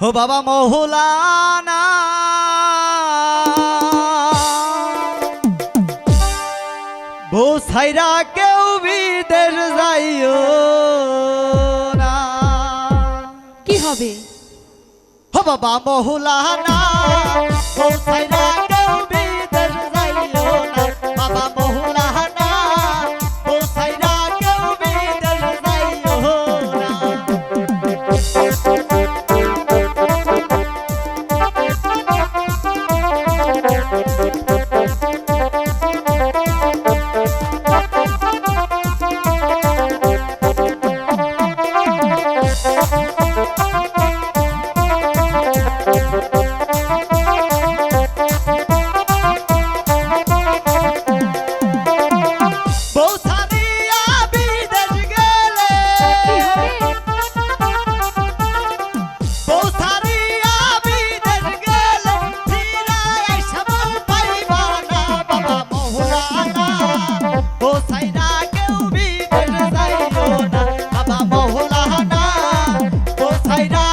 ও বাবা মহুলানা বউ সাইরা কেউ বিদেশ যাইও না। কি হবে? ও বাবা মহুলানা বউ সাইরা tighter.